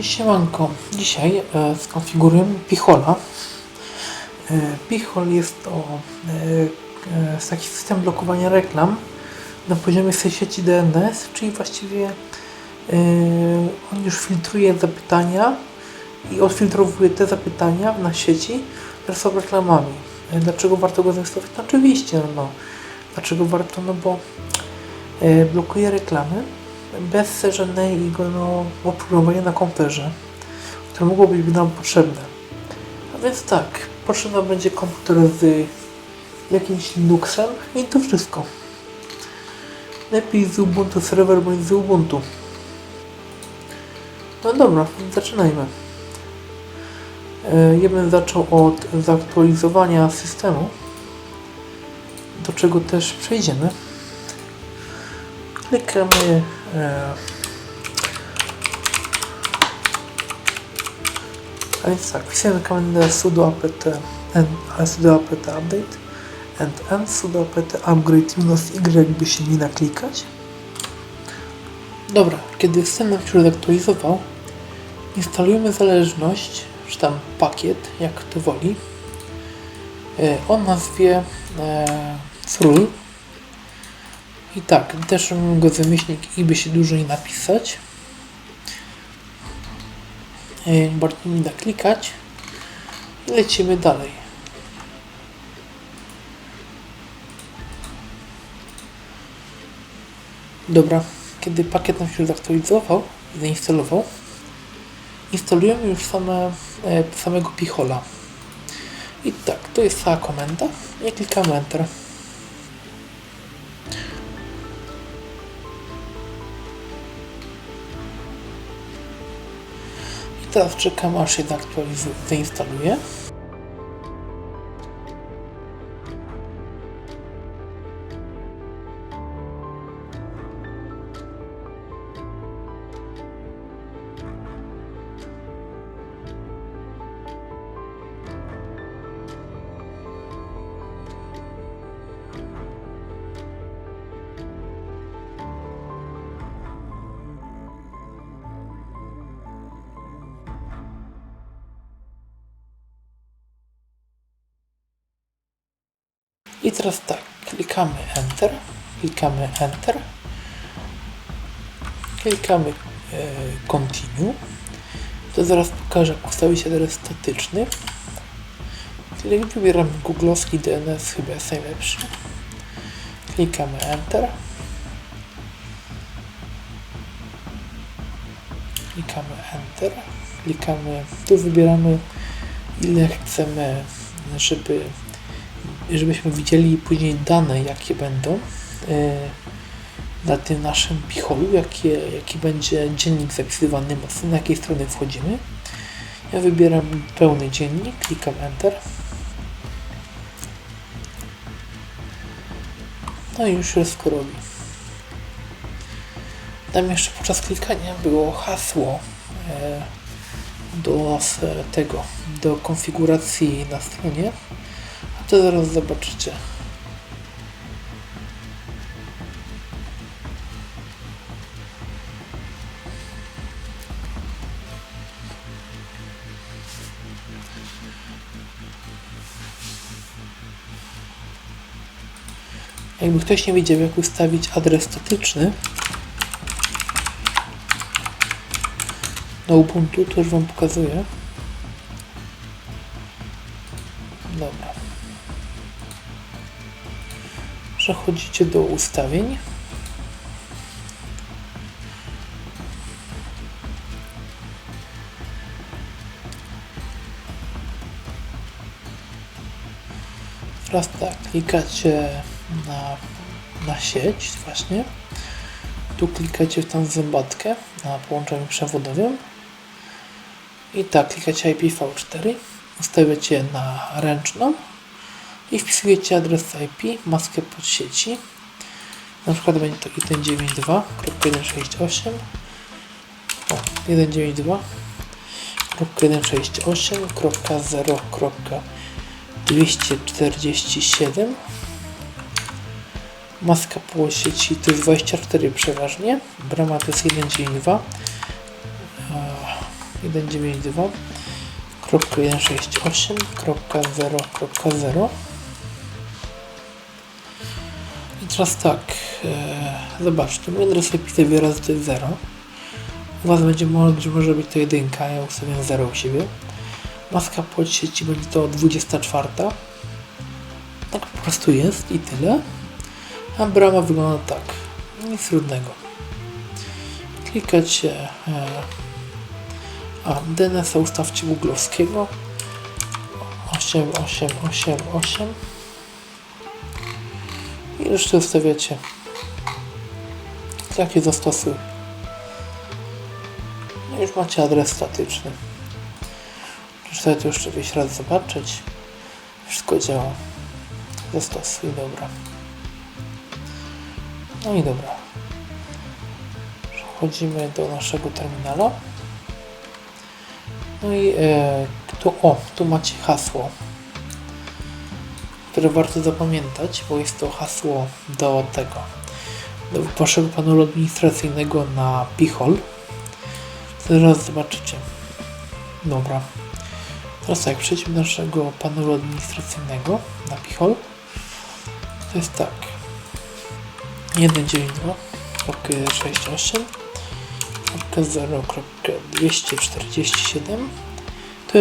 Siemanko, dzisiaj e, skonfigurujemy Pichola. E, Pichol jest to e, e, taki system blokowania reklam na poziomie sieci DNS, czyli właściwie on już filtruje zapytania i odfiltrowuje te zapytania na sieci, które są reklamami. Dlaczego warto go zainstalować? No oczywiście, no. Dlaczego warto? No bo blokuje reklamy bez żadnego no, oprogramowania na komputerze, które mogłoby być nam potrzebne. A więc tak, potrzebny będzie komputer z jakimś Linuxem i to wszystko. Lepiej z Ubuntu serwer bądź z Ubuntu. No dobra, zaczynajmy. E, Ja bym zaczął od zaktualizowania systemu, do czego też przejdziemy. Klikamy e, a więc tak, wpisujemy komendę sudo apt n sudo apt update and n sudo apt upgrade minus y by się nie naklikać. Dobra, kiedy system się zaktualizował, instalujemy zależność, czy tam pakiet, jak to woli, o nazwie e. I tak, też go wymyślnik i by się dużo nie napisać. E, Bardzo nie da klikać. Lecimy dalej. Dobra, kiedy pakiet nam się zaktualizował, zainstalował, instalujemy już same, e, samego Pichola. I tak, to jest cała komenda i klikamy Enter. Teraz czekam aż się zainstaluje. I teraz tak, klikamy Enter, klikamy Enter, klikamy e, Continue. To zaraz pokażę, jak ustawić adres statyczny. Klik- Wybieramy googlowski DNS, chyba jest najlepszy. Klikamy Enter. Klikamy Enter. Klikamy, tu wybieramy ile chcemy, żeby żebyśmy widzieli później dane, jakie będą e, na tym naszym picholu, jakie, jaki będzie dziennik zapisywany mocno, na jakiej strony wchodzimy. Ja wybieram pełny dziennik, klikam Enter. No i już wszystko robi. Tam jeszcze podczas klikania było hasło e, do tego, do konfiguracji na stronie. To zaraz zobaczycie. Jakby ktoś nie wiedział, jak ustawić adres statyczny na Ubuntu, to już Wam pokazuję. Przechodzicie do ustawień. Teraz tak, klikacie na, na sieć właśnie. Tu klikacie w tą zębatkę na połączeniu przewodowym. I tak, klikacie IPv4, ustawiacie na ręczną i wpisujecie adres IP, maskę pod sieci. Na przykład będzie to 192.168 o, 192.168.0.247 Maska po sieci to jest 24 przeważnie, brama to jest 192 192.168.0.0 i teraz tak, e, zobaczcie, mój adres IP wyraz to jest 0. U Was będzie może, może być to jedynka, ja ustawiam 0 u siebie. Maska płeć sieci będzie to 24. Tak po prostu jest i tyle. A brama wygląda tak. Nic trudnego. Klikacie. E, a, DNS ustawcie googlowskiego. 8888 i resztę ustawiacie. Takie zastosuj. No już macie adres statyczny. Muszę to jeszcze wieś raz zobaczyć. Wszystko działa. Zastosuj, dobra. No i dobra. Przechodzimy do naszego terminala. No i e, tu, o, tu macie hasło, które warto zapamiętać, bo jest to hasło do tego, do waszego panelu administracyjnego na Pichol. Zaraz zobaczycie. Dobra. Teraz tak, przejdźmy do naszego panelu administracyjnego na Pichol. To jest tak. 192.68.0.247 to,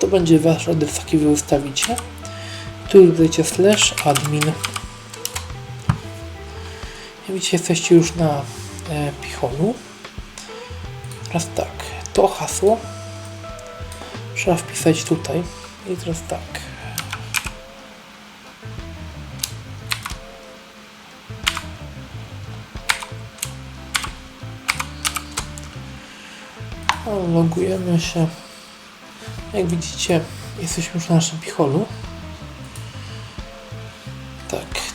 to będzie wasz adres, jaki wy ustawicie. Tu dodajcie slash admin. Jak widzicie, jesteście już na e, Picholu. Teraz tak, to hasło trzeba wpisać tutaj. I teraz tak. Logujemy się. Jak widzicie, jesteśmy już na naszym picholu.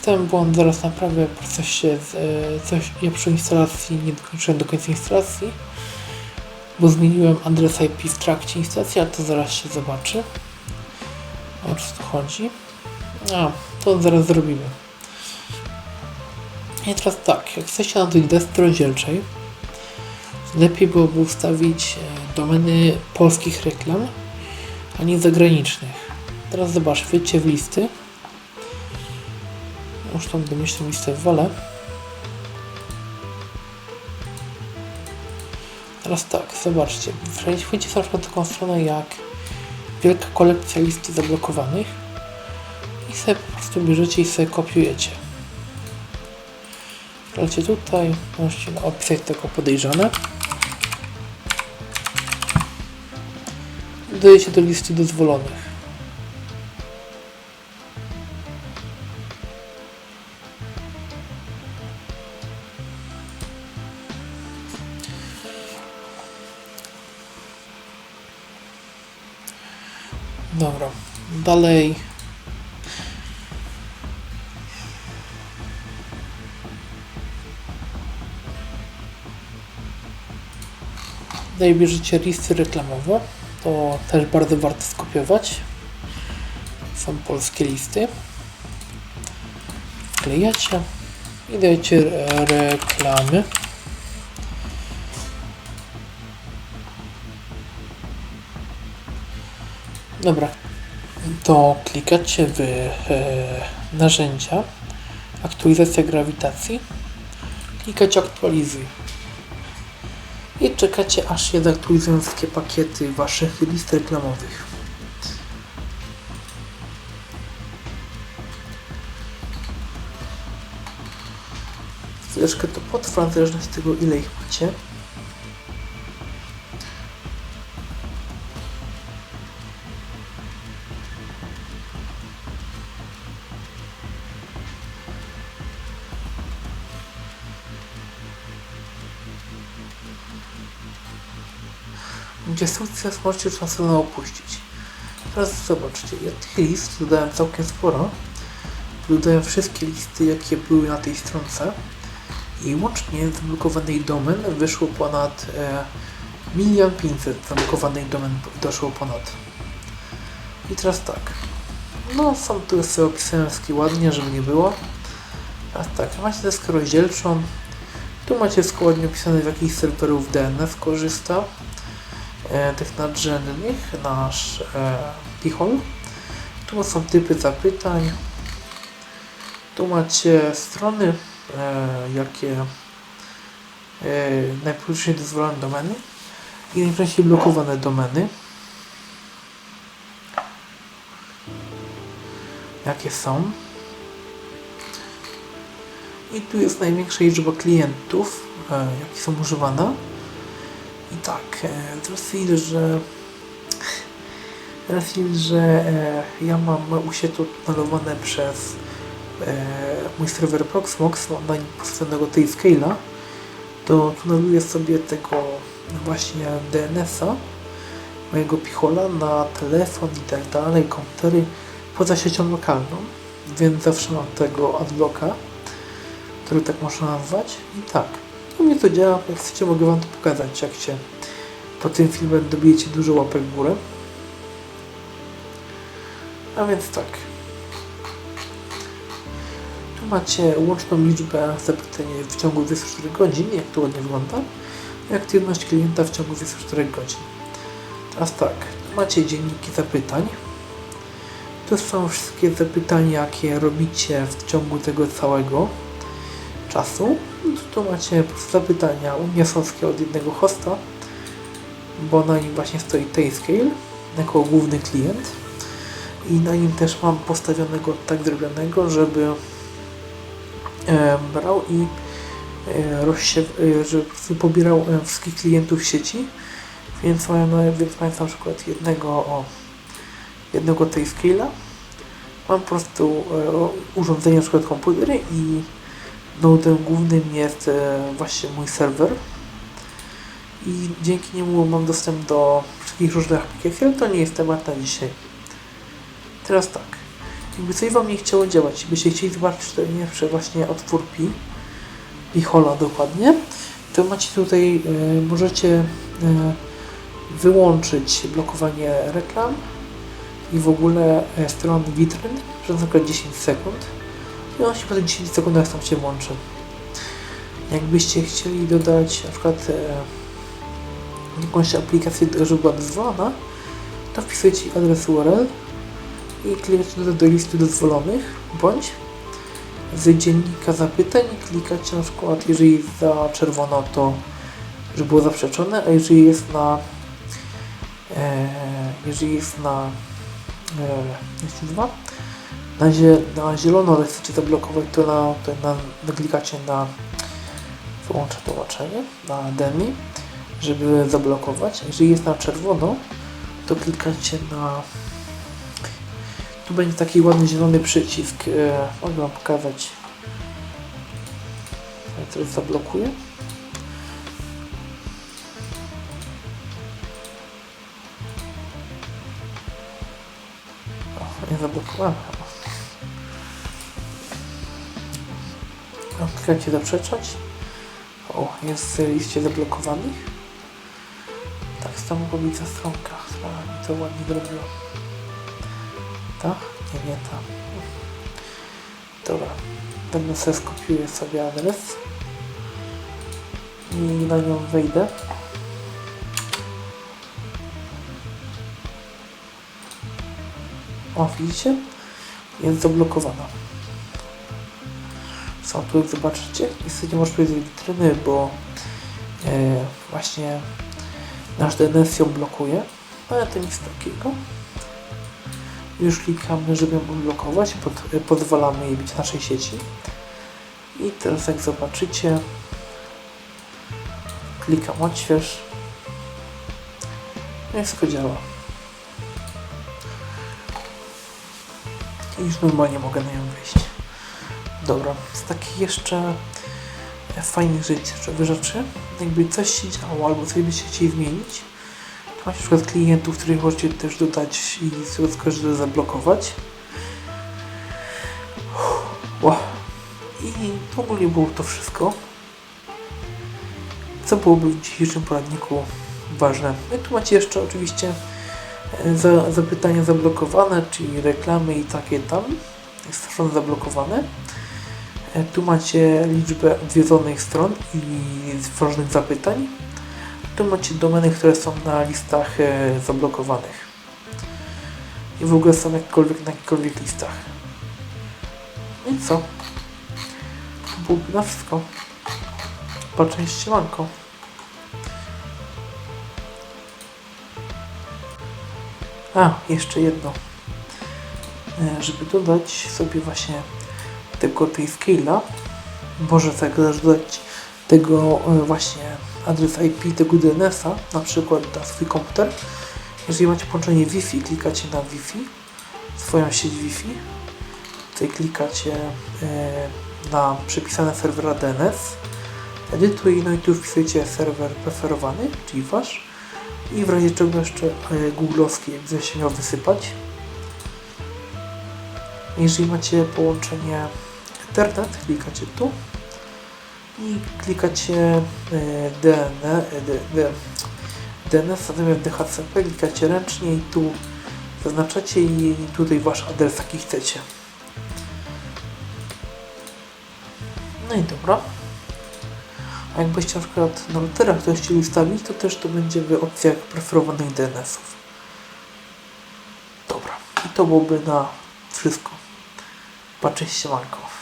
Ten błąd zaraz naprawię w procesie z, e, coś ja przy instalacji nie dokończyłem do końca instalacji, bo zmieniłem adres IP w trakcie instalacji, ale to zaraz się zobaczy. O co tu chodzi? A, to zaraz zrobimy. I teraz tak, jak chcecie na tej desce rozdzielczej, lepiej byłoby ustawić e, domeny polskich reklam, a nie zagranicznych. Teraz zobacz, wyjdźcie w listy. Już tą domyślną listę wolę. Teraz tak, zobaczcie. Wejdziecie na taką stronę jak wielka kolekcja listy zablokowanych i sobie po prostu bierzecie i sobie kopiujecie. Lecie tutaj, możecie opisać tego podejrzane. Dodajecie do listy dozwolonych. Dobra, dalej. Dalej bierzecie listy reklamowe. To też bardzo warto skopiować. Są polskie listy. Wklejacie i dajecie re- reklamy. Dobra, to klikacie w e, narzędzia, aktualizacja grawitacji, klikacie aktualizuj i czekacie aż się zaktualizują wszystkie pakiety waszych list reklamowych. Chwileczkę to potrwa, w zależności od tego ile ich macie. Gdzie sukces możecie stronę opuścić. Teraz zobaczcie, ja tych list dodałem całkiem sporo. Dodałem wszystkie listy, jakie były na tej stronce i łącznie zablokowanych domen wyszło ponad e, milion pięćset zablokowanych domen doszło ponad. I teraz tak. No, są tu sobie wszystkie ładnie, żeby nie było. Teraz tak, macie deskę rozdzielczą. Tu macie wszystko ładnie opisane, z jakich serwerów DNS korzysta tych nadrzędnych, nasz e, pichol. Tu są typy zapytań. Tu macie strony, e, jakie e, najpóźniej dozwolone domeny i najczęściej blokowane domeny. Jakie są. I tu jest największa liczba klientów, e, jakie są używane. Tak, e, racji, że racji, że e, ja mam u siebie to tunnelowane przez e, mój serwer Proxmox, na nim postawionego tej scale'a, to tuneluję sobie tego właśnie DNS-a, mojego pichola na telefon i tak dalej, komputery poza siecią lokalną, więc zawsze mam tego adblocka, który tak można nazwać. I tak, u mnie to działa, jak chcecie mogę Wam to pokazać, jak się po tym filmie dobijecie dużo łapek w górę. A więc tak. Tu macie łączną liczbę zapytań w ciągu 24 godzin, jak to ładnie wygląda, i aktywność klienta w ciągu 24 godzin. Teraz tak, tu macie dzienniki zapytań. To są wszystkie zapytania, jakie robicie w ciągu tego całego czasu. No tu macie zapytania u mnie są wszystkie od jednego hosta, bo na nim właśnie stoi Tayscale jako główny klient i na nim też mam postawionego tak zrobionego, żeby brał i e, rozsiew, e, prostu pobierał e, wszystkich klientów sieci, więc mamy, więc mając na przykład jednego o jednego Tayscale'a, mam po prostu urządzenie, na przykład komputery i nodem głównym jest e, właśnie mój serwer. I dzięki niemu mam dostęp do wszystkich różnych aplikacji, ale to nie jest temat na dzisiaj. Teraz tak, jakby coś Wam nie chciało działać, byście chcieli zobaczyć to pierwsze właśnie otwór Pi i Hola dokładnie, to macie tutaj, e, możecie e, wyłączyć blokowanie reklam i w ogóle stron witryn przez na przykład 10 sekund i on się po tych 10 sekundach sam się włączy. Jakbyście chcieli dodać na przykład e, jakąś aplikację, żeby była dozwolona, to wpisujecie adres URL i klikacie do, do listy dozwolonych, bądź z dziennika zapytań klikacie na przykład, jeżeli jest za czerwono, to żeby było zaprzeczone, a jeżeli jest na e, jeżeli jest na e, jak się nazywa? Na, zie, na zielono ale chcecie zablokować, to, na, to na, na wyłączę tłumaczenie, na demi, żeby zablokować. Jeżeli jest na czerwono, to klikacie na tu będzie taki ładny zielony przycisk. E, mogę Wam pokazać. Ja teraz zablokuję. O, nie zablokowałem klikacie zaprzeczać. O, jest liście zablokowanych. Tak, samo pobica stronka. Chyba mi to ładnie zrobiło. Ta? Nie, nie ta. Dobra. Będę sobie skopiuję sobie adres i na nią wejdę. O, widzicie? Jest zablokowana. Tu jak zobaczycie? Niestety nie możesz powiedzieć witryny, bo e, właśnie nasz DNS ją blokuje, ale to nic takiego. Już klikamy, żeby ją odblokować, pod, pozwalamy jej być w naszej sieci. I teraz jak zobaczycie, klikam odśwież. No wszystko działa. I już normalnie mogę na nią wejść. Dobra, z takich jeszcze fajnych rzeczy, rzeczy, jakby coś się działo albo coś byście chcieli zmienić, to macie na przykład klientów, których możecie też dodać i tego skorzystać, zablokować. Wow. I to ogólnie było to wszystko. Co byłoby w dzisiejszym poradniku ważne? No i tu macie jeszcze oczywiście e, za, zapytania zablokowane, czyli reklamy i takie tam. Jest zablokowane. Tu macie liczbę odwiedzonych stron i ważnych zapytań. Tu macie domeny, które są na listach e, zablokowanych. I w ogóle są jakkolwiek na jakichkolwiek listach. I co? Byłoby na wszystko. Patrzę ściemanko. A, jeszcze jedno. E, Żeby dodać sobie właśnie tego tej scale'a, może tak dodać tego e, właśnie adres IP tego DNS-a, na przykład na swój komputer. Jeżeli macie połączenie Wi-Fi, klikacie na Wi-Fi, swoją sieć Wi-Fi, tutaj klikacie e, na przypisane serwera DNS, edytuj, no i tu wpisujecie serwer preferowany, czyli wasz i w razie czego jeszcze e, googlowski, jakby się miał wysypać. Jeżeli macie połączenie Ethernet, klikacie tu i klikacie e, DN, e, DNS zamiast DHCP, klikacie ręcznie i tu zaznaczacie i tutaj wasz adres jaki chcecie. No i dobra. A jakbyście na przykład na routerach to chcieli ustawić, to też to będzie w opcjach preferowanych DNS-ów. Dobra. I to byłoby na wszystko. Patrzcie, Marko.